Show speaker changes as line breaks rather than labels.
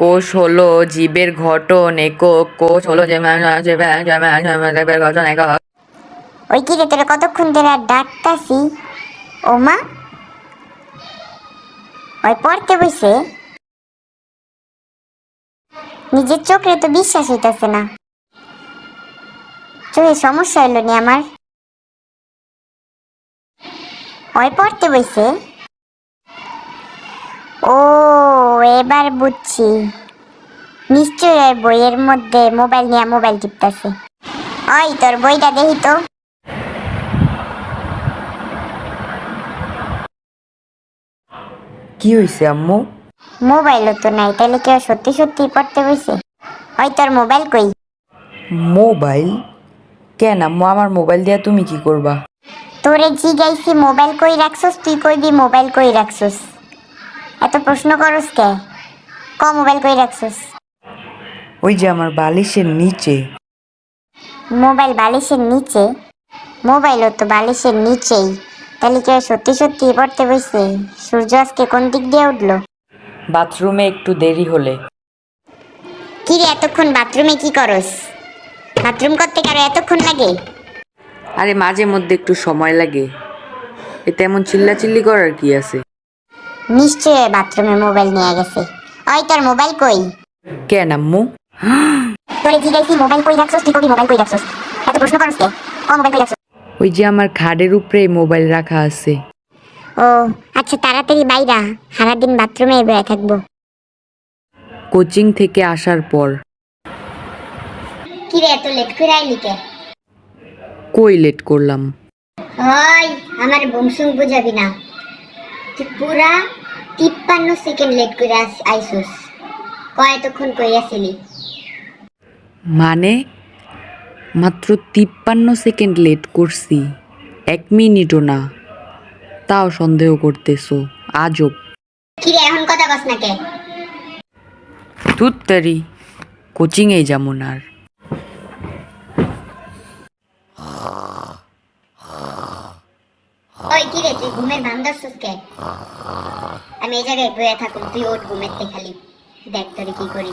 কোষ হলো জীবের গঠন একক, কোষ হলো জীবের
ওই কি রে, তোরা কতক্ষণ ধরে ডাকতাছি? ও মা। ওই পড়তে বসে। নিজের চোখে তো বিশ্বাস হইতাছে না। চোখে সমস্যা হইল নি আমার। ওই পড়তে বসে। ও এবার বুঝছি। নিশ্চয়ই ওই বইয়ের মধ্যে মোবাইল নিয়ে মোবাইল টিপতেছে। ওই তোর বইটা দেখি তো।
কি হয়েছে আম্মু?
মোবাইলও তো নাই তাহলে কেউ সত্যি সত্যি পড়তে বসে ওই তোর মোবাইল কই?
মোবাইল? কেন আম্মু আমার মোবাইল দিয়া তুমি কি করবা?
তোরে জিগাইছি মোবাইল কই রাখছস? তুই কইবি মোবাইল কই রাখছস? এত প্রশ্ন করস কে? ক মোবাইল কই রাখছস?
ওই যে আমার বালিশের নিচে।
মোবাইল বালিশের নিচে? মোবাইলও তো বালিশের নিচেই। তাহলে কেউ সত্যি সত্যি পড়তে বসে সূর্য আজকে কোন দিক দিয়ে উঠল?
বাথরুমে একটু দেরি হলে।
কি রে এতক্ষণ বাথরুমে কি করস? বাথরুম করতে কারও এতক্ষণ লাগে?
আরে মাঝে মধ্যে একটু সময় লাগে। এতে এমন চিল্লাচিল্লি করার কি আছে?
নিশ্চয়ই বাথরুমে মোবাইল নিয়ে গেছে। ওই তোর মোবাইল কই?
কেন আম্মু
তোরে জিগাইছি মোবাইল কই রাখছস? তুই কবি মোবাইল কই রাখছস? এত প্রশ্ন করস কে? ক মোবাইল কই রাখছস?
ওই যে আমার খাটের উপরে মোবাইল রাখা আছে।
ও আচ্ছা তাড়াতাড়ি বাইরা। সারাদিন বাথরুমে বেড়ে থাকব।
কোচিং থেকে আসার পর।
কি রে এত লেট করে আইলি কে?
কই লেট করলাম?
ওই আমার বংশুং বুঝাবি না। তুই পুরা তিপ্পান্ন সেকেন্ড লেট করে আইসুস কয় এতক্ষণ
মানে মাত্র তিপ্পান্ন সেকেন্ড লেট করছি এক মিনিটও না। তাও সন্দেহ করতেছো আজব।
কিরে এখন কথা কস না কে
তুত্তারি কোচিংয়েই যেমন আর
ওই কি রে, তুই ঘুমের ভান ধরছিস কে? আমি এই জায়গায় বয়ে থাকুন, তুই ওঠ ঘুমের খালি। দেখ তোরে কি করি।